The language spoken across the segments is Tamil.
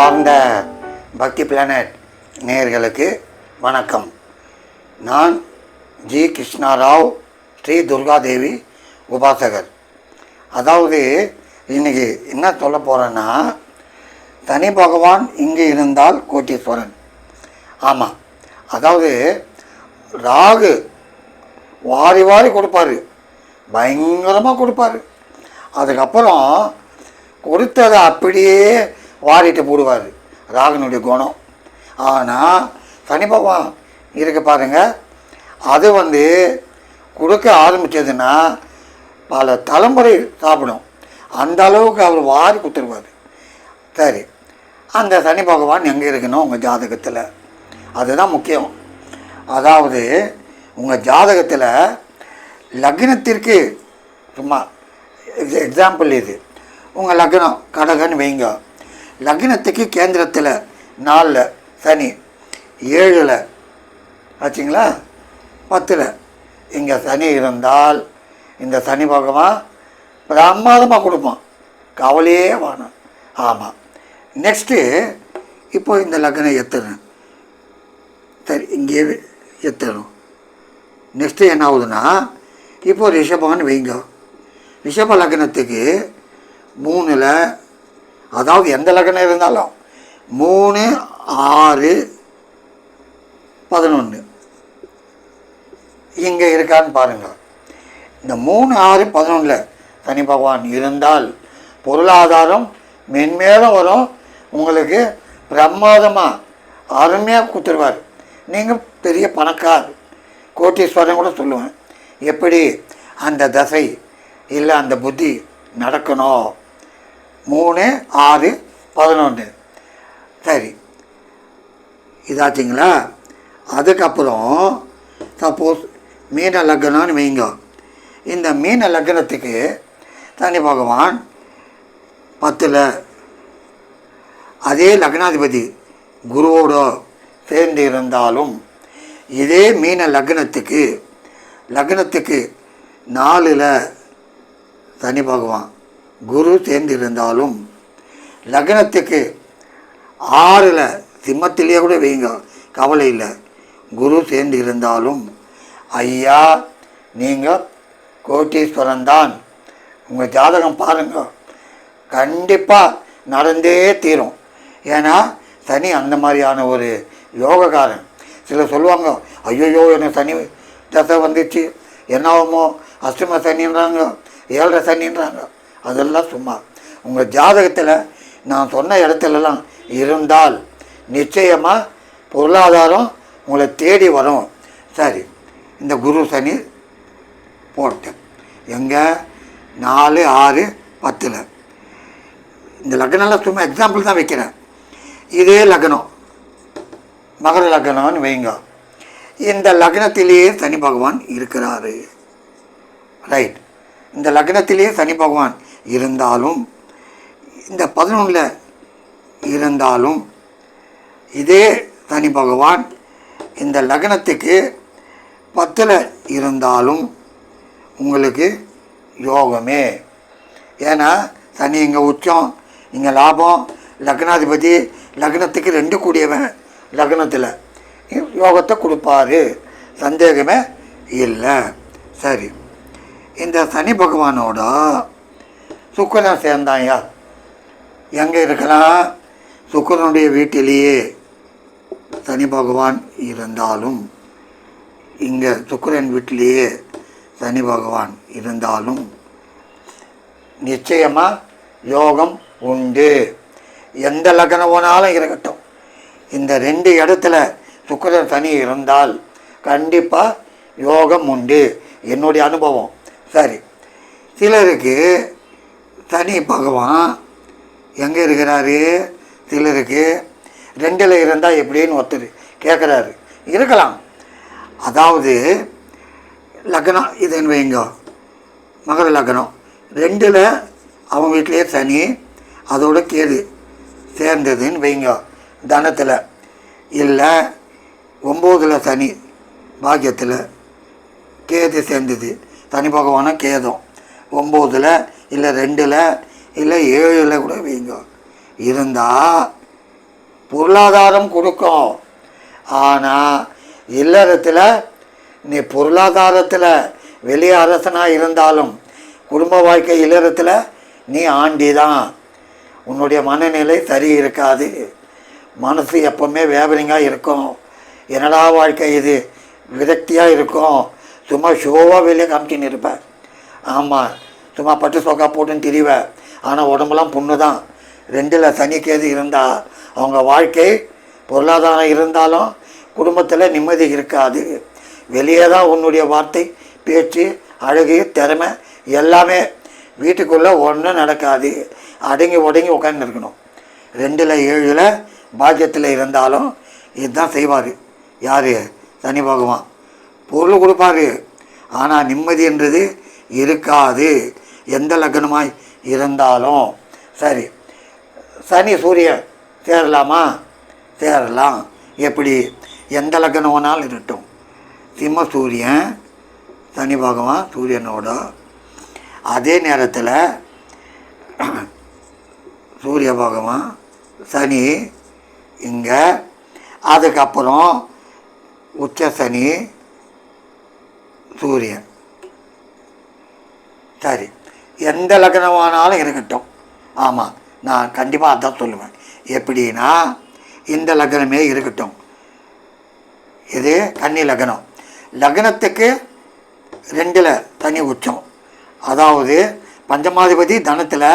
அன்பார்ந்த பக்தி பிளானட் நேயர்களுக்கு வணக்கம். நான் ஜி. கிருஷ்ணாராவ் ஸ்ரீ துர்காதேவி உபாசகர். அதாவது இன்னைக்கு என்ன சொல்ல போகிறேன்னா தனி பகவான் இங்கே இருந்தால் கோட்டீஸ்வரன். ஆமாம் அதாவது ராகு வாரி வாரி கொடுப்பாரு. பயங்கரமாக கொடுப்பாரு. அதுக்கப்புறம் கொடுத்ததை அப்படியே வாரிட்டு போடுவார். ராகனுடைய குணம். ஆனால் சனி பகவான் இருக்க பாருங்க அது வந்து கொடுக்க ஆரம்பித்ததுன்னா பல தலைமுறை சாப்பிடும். அந்த அளவுக்கு அவர் வாரி கொடுத்துருவார். சரி அந்த சனி பகவான் எங்கே இருக்கணும்? உங்கள் ஜாதகத்தில். அதுதான் முக்கியம். அதாவது உங்கள் ஜாதகத்தில் லக்னத்திற்கு சும்மா எக்ஸாம்பிள் இது. உங்கள் லக்னம் கடகன்னு வைங்க. லக்னத்துக்கு கேந்திரத்தில் நாலில் சனி. ஏழில் ஆச்சுங்களா? பத்தில். இங்கே சனி இருந்தால் இந்த சனி பகவான் பிரமாதமாக கொடுப்பான். கவலையே வேணும். ஆமாம் நெக்ஸ்ட்டு இப்போ இந்த லக்னம் எத்தணும் சரி இங்கேயே எத்தணும் நெக்ஸ்ட்டு என்ன ஆகுதுன்னா இப்போ ரிஷபம்னு வைங்க. ரிஷப லக்னத்துக்கு மூணில் அதாவது எந்த லக்னம் இருந்தாலும் மூணு ஆறு பதினொன்று இங்கே இருக்கான்னு பாருங்கள் இந்த மூணு ஆறு பதினொன்றில் சனி பகவான் இருந்தால் பொருளாதாரம் மென்மேலும் வரும். உங்களுக்கு பிரமாதமாக அருமையாக கொடுத்துருவார். நீங்கள் பெரிய பணக்கார். கோட்டீஸ்வரன் கூட சொல்லுவேன். எப்படி? அந்த தசை இல்லை அந்த புத்தி நடக்கணும். மூணு ஆறு பதினொன்று. சரி. இதாச்சுங்களா? அதுக்கப்புறம் சப்போஸ் மீன லக்னம்னு வைங்க. இந்த மீன லக்னத்துக்கு தனி பகவான் பத்தில் அதே லக்னாதிபதி குருவோட சேர்ந்து இருந்தாலும் இதே மீன லக்னத்துக்கு லக்னத்துக்கு நாலில் சனி பகவான் குரு சேர்ந்து இருந்தாலும் லக்னத்துக்கு ஆறில் சிம்மத்திலேயே கூட வைங்க கவலை இல்லை. குரு சேர்ந்து இருந்தாலும் ஐயா நீங்கள் கோட்டீஸ்வரன் தான். உங்கள் ஜாதகம் பாருங்கள் கண்டிப்பாக நடந்தே தீரும். ஏன்னா சனி அந்த மாதிரியான ஒரு யோகக்காரன். சிலர் சொல்லுவாங்க ஐயோயோ எனக்கு சனி தசை வந்துச்சு. என்னாகுமோ அஷ்டம சனின்றாங்க ஏழரை சனின்றாங்க. அதெல்லாம் சும்மா. உங்கள் ஜாதகத்தில் நான் சொன்ன இடத்துலலாம் இருந்தால் நிச்சயமாக பொருளாதாரம் உங்களை தேடி வரும். சரி இந்த குரு சனி போட்டேன். எங்கே? நாலு ஆறு பத்தில். இந்த லக்னம்லாம் சும்மா எக்ஸாம்பிள் தான் வைக்கிறேன். இதே லக்னம். மகர லக்னம்னு வைங்க. இந்த லக்னத்திலேயே சனி பகவான் இருக்கிறாரு. ரைட் இந்த லக்னத்திலேயே சனி பகவான் இருந்தாலும் இந்த பதினொன்றில் இருந்தாலும் இதே சனி பகவான் இந்த லக்னத்துக்கு பத்தில் இருந்தாலும் உங்களுக்கு யோகமே. ஏன்னா சனி இங்கே உச்சம் இங்கே லாபம் லக்னாதிபதி லக்னத்துக்கு ரெண்டு கூடியவன் லக்னத்தில். யோகத்தை கொடுப்பாரு. சந்தேகமே இல்லை. சரி. இந்த சனி பகவானோட சுக்கரன் சேர்ந்தாயா? எங்கே இருக்கலாம்? சுக்கரனுடைய வீட்டிலேயே சனி பகவான் இருந்தாலும் இங்கே சுக்கரன் வீட்டிலேயே சனி பகவான் இருந்தாலும் நிச்சயமாக யோகம் உண்டு. எந்த லக்னம் போனாலும் இருக்கட்டும். இந்த ரெண்டு இடத்துல சுக்கரன் சனி இருந்தால் கண்டிப்பாக யோகம் உண்டு. என்னுடைய அனுபவம். சரி. சிலருக்கு சனி பகவான் எங்கே இருக்கிறாரு? சிலருக்கு ரெண்டில் இருந்தால் எப்படின்னு ஒருத்தர் கேட்குறாரு இருக்கலாம். அதாவது லக்னம் இதுன்னு வைங்க. மகர லக்னம். ரெண்டில் அவன் வீட்டிலேயே சனி அதோட கேது சேர்ந்ததுன்னு வைங்க. தனத்தில். இல்லை ஒம்போதில் சனி பாக்கியத்தில் கேது சேர்ந்தது. தனி பகவான கேதம். ஒம்போதில் இல்லை ரெண்டில் இல்லை ஏழில் கூட வீங்க. இருந்தால் பொருளாதாரம் கொடுக்கும். ஆனால் இல்லறத்தில் நீ பொருளாதாரத்தில் வெளியே அரசனாக இருந்தாலும் குடும்ப வாழ்க்கை இல்லறத்தில் நீ ஆண்டி தான் உன்னுடைய மனநிலை சரி இருக்காது. மனசு எப்பவுமே வேவரிங்காக இருக்கும். என்னடா வாழ்க்கை இது? விரக்தியாக இருக்கும். சும்மா ஷோவாக வெளியே காமிச்சின்னு இருப்பேன் ஆமாம் சும்மா பட்டு சோக்கா போட்டுன்னு திரிவேன் ஆனால் உடம்புலாம் புண்ணு தான் ரெண்டில் சனிக்கேது இருந்தால் அவங்க வாழ்க்கை பொருளாதாரம் இருந்தாலும் குடும்பத்தில் நிம்மதி இருக்காது. வெளியே தான் உன்னுடைய வார்த்தை பேச்சு அழகு திறமை எல்லாமே வீட்டுக்குள்ளே ஒன்றும் நடக்காது. அடங்கி ஒடங்கி உட்காந்து இருக்கணும். ரெண்டில் ஏழில் பாக்கியத்தில் இருந்தாலும் இதுதான் செய்வார். யார்? சனி பகவான். பொருள் கொடுப்பாரு. ஆனால் நிம்மதின்றது இருக்காது. எந்த லக்னமாய் இருந்தாலும். சரி. சனி சூரியன் சேரலாமா? சேரலாம். எப்படி? எந்த லக்னம் வேணாலும் இருக்கட்டும். சிம்ம சூரியன் சனி பகவான் சூரியனோட. அதே நேரத்தில் சூரிய பகவான் சனி இங்கே. அதுக்கப்புறம் உச்ச சனி சூரியன் சரி. எந்த லக்னமானாலும் இருக்கட்டும். ஆமாம் நான் கண்டிப்பாக அதான் சொல்லுவேன். எப்படின்னா இந்த லக்னமே இருக்கட்டும். இது கன்னி லக்னம். லக்னத்துக்கு ரெண்டில் தனி உச்சம். அதாவது பஞ்சமாதிபதி தனத்தில்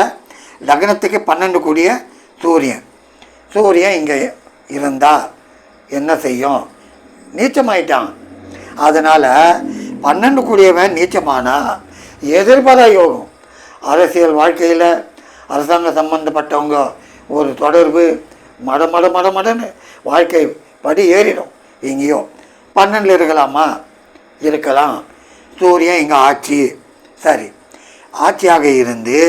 லக்னத்துக்கு பன்னெண்டு கூடிய சூரியன். சூரியன் இங்கே இருந்தால் என்ன செய்யும்? நீச்சமாயிட்டான். அதனால் பன்னெண்டு கூடியவன் நீச்சமானா? எதிர்பார யோகம். அரசியல் வாழ்க்கையில் அரசாங்க சம்பந்தப்பட்டவங்க ஒரு தொடர்பு மட மட மட மடன்னு வாழ்க்கை படி ஏறிடும். எங்கேயோ பன்னெண்டில் இருக்கலாமா? இருக்கலாம். சூரியன் இங்கே ஆட்சி? சரி. ஆட்சியாக இருந்து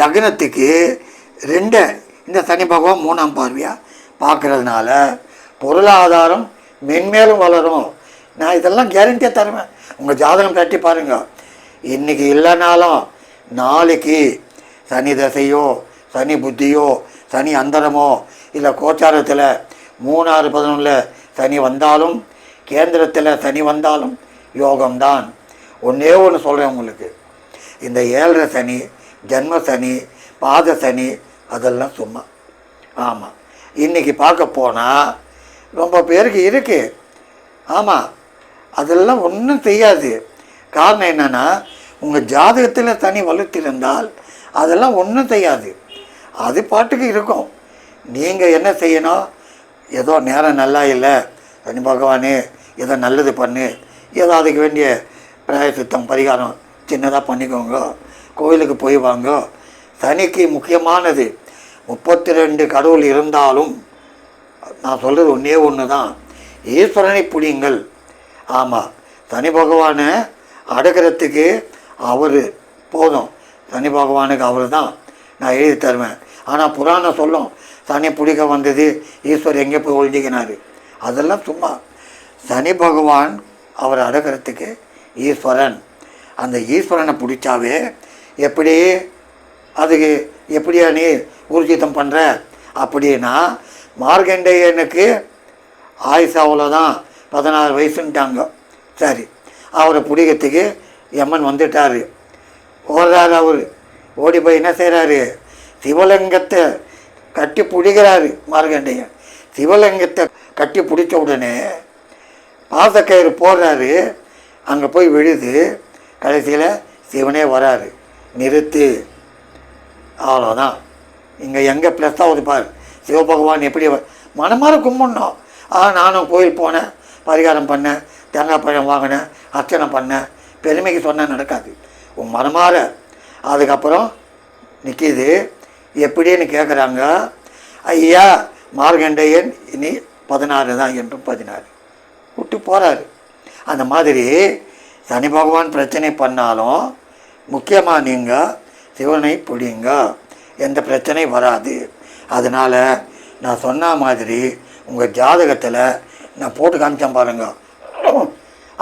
லக்னத்துக்கு ரெண்டு இந்த சனி பகவான் மூணாம் பார்வையாக பார்க்கறதுனால பொருளாதாரம் மென்மேலும் வளரும். நான் இதெல்லாம் கேரண்டியாக தருவேன். உங்கள் ஜாதகம் கட்டி பாருங்கள் இன்றைக்கி இல்லைனாலும் நாளைக்கு சனி தசையோ சனி புத்தியோ சனி அந்தரமோ இல்லை கோச்சாரத்தில் மூணாறு பதினொன்றில் சனி வந்தாலும் கேந்திரத்தில் சனி வந்தாலும் யோகம்தான். ஒன்றே ஒன்று சொல்கிறேன் உங்களுக்கு. இந்த ஏழரை சனி ஜென்ம சனி பாத சனி அதெல்லாம் சும்மா. ஆமாம் இன்றைக்கி பார்க்க போனால் ரொம்ப பேருக்கு இருக்குது ஆமாம் அதெல்லாம் ஒன்றும் செய்யாது காரணம் என்னென்னா உங்கள் ஜாதகத்தில் தனி வலுத்திருந்தால் அதெல்லாம் ஒன்றும் செய்யாது அது பாட்டுக்கு இருக்கும். நீங்கள் என்ன செய்யணும்? ஏதோ நேரம் நல்லா இல்லை. சனி பகவானே ஏதோ நல்லது பண்ணு. ஏதோ அதுக்கு வேண்டிய பிராயசித்தம் பரிகாரம் சின்னதாக பண்ணிக்கோங்க. கோயிலுக்கு போய் வாங்க. சனிக்கு முக்கியமானது முப்பத்தி ரெண்டு கடவுள் இருந்தாலும் நான் சொல்கிறது ஒன்றே ஒன்று தான் ஈஸ்வரனை புடியுங்கள். ஆமாம் சனி பகவானை அடக்கிறதுக்கு அவர் போதும். சனி பகவானுக்கு அவர் தான் நான் எழுதி தருவேன். ஆனால் புராணம் சொல்லும் சனி பிடிக்க வந்தது ஈஸ்வர் எங்கே போய் ஒழிஞ்சிக்கினாரு அதெல்லாம் சும்மா. சனி பகவான் அவர் அடக்கிறதுக்கு ஈஸ்வரன். அந்த ஈஸ்வரனை பிடிச்சாவே எப்படி அதுக்கு எப்படியா நீ ஊர்ஜிதம் பண்ணுற அப்படின்னா மார்கண்டேயனுக்கு ஆயுசு அவ்வளோதான் பதினாறு வயசுன்ட்டாங்க. சரி அவரை பிடிக்கிறதுக்கு எம்மன் வந்துட்டார். ஓடுறார் அவர். ஓடி போய் என்ன செய்கிறாரு சிவலிங்கத்தை கட்டி பிடிக்கிறாரு மார்கண்டையன் சிவலிங்கத்தை கட்டி பிடிச்ச உடனே பாசக்கயிறு போடுறாரு. அங்கே போய் விழுது. கடைசியில் சிவனே வராரு. நிறுத்து. அவ்வளோதான் இங்கே எங்கே ப்ளஸ்ஸாக ஆகுது பார். சிவபகவான் எப்படி வ- மனமார கும்பிடணும். ஆ நானும் கோயில் போனேன். பரிகாரம் பண்ணேன் தேங்காய் பழம் வாங்கினேன் அர்ச்சனை பண்ணேன் பெருமைக்கு சொன்னால் நடக்காது. உன் மனமார அதுக்கப்புறம் நிற்கிது எப்படின்னு கேட்குறாங்க ஐயா மார்கண்டேயன் இனி பதினாறு தான் என்றும் பதினாறு. விட்டு போகிறாரு அந்த மாதிரி சனி பகவான் பிரச்சனை பண்ணாலும் முக்கியமாக நீங்கள் சிவனை பிடிங்க. எந்த பிரச்சனையும் வராது. அதனால் நான் சொன்ன மாதிரி உங்கள் ஜாதகத்தில் நான் போட்டு காமிச்சேன் பாருங்க.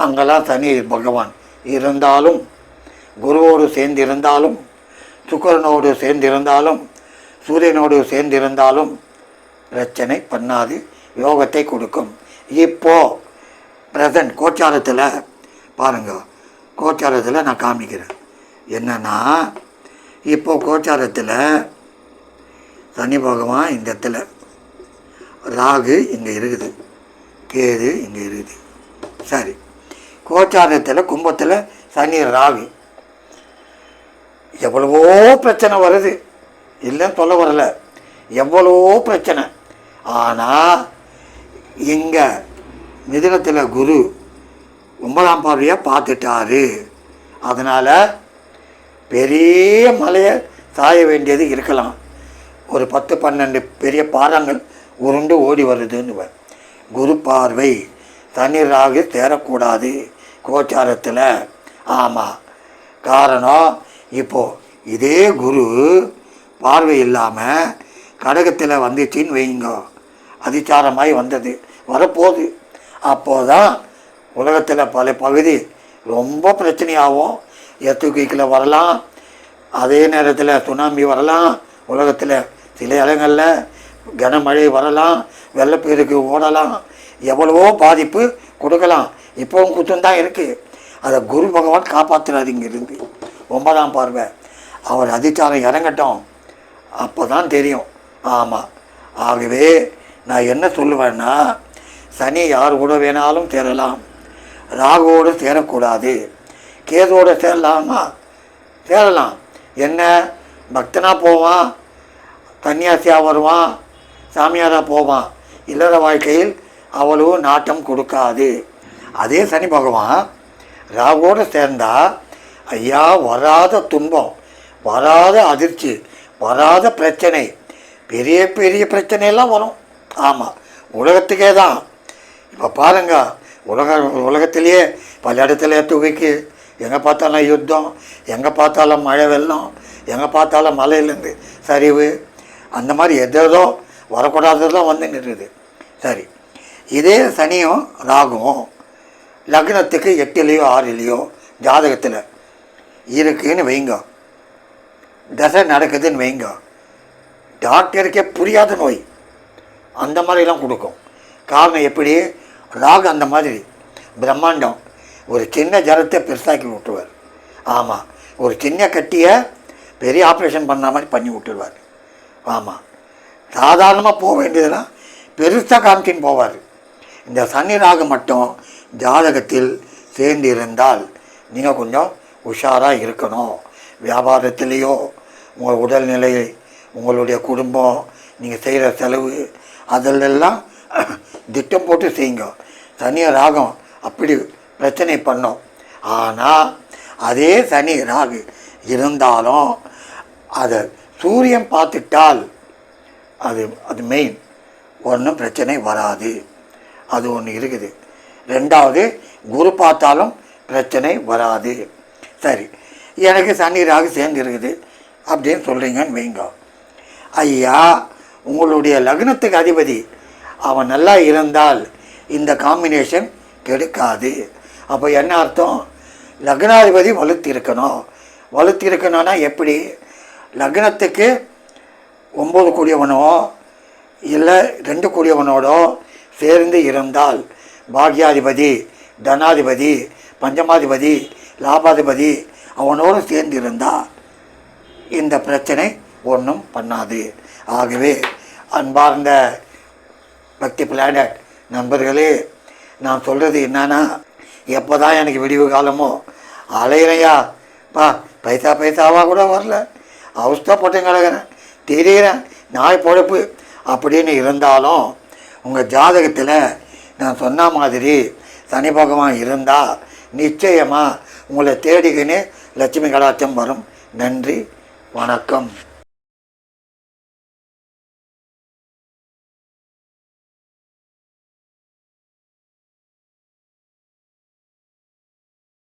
அங்கெல்லாம் சனி பகவான் இருந்தாலும் குருவோடு சேர்ந்து இருந்தாலும் சுக்கரனோடு சேர்ந்து இருந்தாலும் சூரியனோடு சேர்ந்து இருந்தாலும் பிரச்சனை பண்ணாது யோகத்தை கொடுக்கும். இப்போ பிரசன்ட் கோச்சாரத்தில் பாருங்க கோச்சாரத்தில் நான் காமிக்கிறேன். என்னன்னா இப்போ கோச்சாரத்தில் சனி பகவான் இந்த இடத்துல ராகு இங்கே இருக்குது. கேது இங்கே இருக்குது. சரி. கோச்சாரத்தில் கும்பத்தில் சனி ராகு. எவ்வளவோ பிரச்சனை வருது. இல்லைன்னு சொல்ல வரல. எவ்வளவோ பிரச்சனை. ஆனால் இங்கே மிதினத்தில் குரு ஒன்பதாம் பார்வையாக பார்த்துட்டாரு. அதனால் பெரிய மலையை சாய வேண்டியது இருக்கலாம். ஒரு பத்து பன்னெண்டு பெரிய பாறங்கள் உருண்டு ஓடி வருதுன்னு குரு பார்வை. தண்ணீராக தேரக்கூடாது கோச்சாரத்தில். ஆமாம் காரணம் இப்போது இதே குரு பார்வை இல்லாமல் கடகத்தில் வந்துச்சின்னு வைங்க. அதிச்சாரமாய் வந்தது. வரப்போகுது. அப்போதான் உலகத்தில் பல பகுதி ரொம்ப பிரச்சனையாகும். எத்துக்குக்கில் வரலாம். அதே நேரத்தில் சுனாமி வரலாம். உலகத்தில் சில இடங்களில் கனமழை வரலாம் வெள்ளப்பெருக்கு ஓடலாம் எவ்வளவோ பாதிப்பு கொடுக்கலாம். இப்போவும் குற்றம் தான் இருக்குது அதை குரு பகவான் காப்பாற்றுறாரு இங்கிருந்து. ஒன்பதாம் பார்வை. அவர் அதிச்சாரம் இறங்கட்டும். அப்போ தான் தெரியும். ஆமாம் ஆகவே நான் என்ன சொல்லுவேன்னா சனி யார் கூட வேணாலும் சேரலாம். ராகுவோடு சேரக்கூடாது. கேதுவோடு சேரலாமா? சேரலாம். என்ன? பக்தனாக போவான் தன்னியாசியாக வருவான் சாமியாராக போவான். இல்லற வாழ்க்கையில் அவ்வளவு நாட்டம் கொடுக்காது. அதே சனி பகவான் ராகுவோடு சேர்ந்தா ஐயா வராத துன்பம் வராத அதிர்ச்சி வராத பிரச்சனை பெரிய பெரிய பிரச்சனையெல்லாம் வரும். ஆமாம் உலகத்துக்கே தான் இப்போ பாருங்கள் உலக உலகத்திலேயே பல இடத்துல துவைக்கு எங்கே பார்த்தாலும் யுத்தம் எங்கே பார்த்தாலும் மழை வெள்ளம் எங்கே பார்த்தாலும் மலையிலேருந்து சரிவு அந்த மாதிரி எதேதோ வரக்கூடாததெல்லாம் வந்து நிறுது சரி. இதே சனியும் ராகுவும் லக்னத்துக்கு எட்டுலேயோ ஆறுலேயோ ஜாதகத்தில் இருக்குன்னு வைங்க. தசை நடக்குதுன்னு வைங்க. டாக்டருக்கே புரியாத நோய். அந்த மாதிரிலாம் கொடுக்கும். காரணம் எப்படி? ராகு அந்த மாதிரி பிரம்மாண்டம் ஒரு சின்ன ஜரத்தை பெருசாக்கி விட்டுருவார். ஆமாம் ஒரு சின்ன கட்டியை பெரிய ஆப்ரேஷன் பண்ண மாதிரி பண்ணி விட்டுருவார். ஆமாம் சாதாரணமாக போக வேண்டியதெல்லாம் பெருசாக காமிச்சின்னு போவார். இந்த சனி ராகம் மட்டும் ஜாதகத்தில் சேர்ந்து இருந்தால் நீங்கள் கொஞ்சம் உஷாராக இருக்கணும். வியாபாரத்திலேயோ உங்கள் உடல்நிலை உங்களுடைய குடும்பம் நீங்கள் செய்கிற செலவு அதிலெல்லாம் திட்டம் போட்டு செய்யுங்க. சனி ராகம் அப்படி பிரச்சனை பண்ணும். ஆனால் அதே சனி ராகு இருந்தாலும் அதை சூரியன் பார்த்துட்டால் அது அது மெயின் ஒன்றும் பிரச்சனை வராது. அது ஒன்று இருக்குது. ரெண்டாவது குரு பார்த்தாலும் பிரச்சனை வராது. சரி. எனக்கு சனி ராகு சேர்ந்து இருக்குது. அப்படின்னு சொல்கிறீங்கன்னு வைங்க. ஐயா உங்களுடைய லக்னத்துக்கு அதிபதி. அவன் நல்லா இருந்தால் இந்த காம்பினேஷன் கெடுக்காது. அப்போ என்ன அர்த்தம்? லக்னாதிபதி வலுத்திருக்கணும். இருக்கணும் எப்படி? லக்னத்துக்கு ஒம்பது கூடியவனோ இல்லை ரெண்டு கூடியவனோடோ சேர்ந்து இருந்தால் பாக்யாதிபதி தனாதிபதி பஞ்சமாதிபதி லாபாதிபதி அவனோடு சேர்ந்து இருந்தால் இந்த பிரச்சனை ஒன்றும் பண்ணாது. ஆகவே அன்பார்ந்த பக்தி பிளானட் நண்பர்களே நான் சொல்கிறது என்னன்னா எப்போ தான் எனக்கு விடிவு காலமோ அலையிறையா பா பைசா பைசாவாக கூட வரல. அவஸ்தப்பட்டு கிடக்கிறேன் தெரிகிறேன் நாய் பொழப்பு அப்படின்னு இருந்தாலும் உங்கள் ஜாதகத்தில் நான் சொன்ன மாதிரி சனி பகவான் இருந்தால் நிச்சயமாக உங்களை தேடிக்கின்னு லட்சுமி கடாட்சம் வரும். நன்றி வணக்கம்.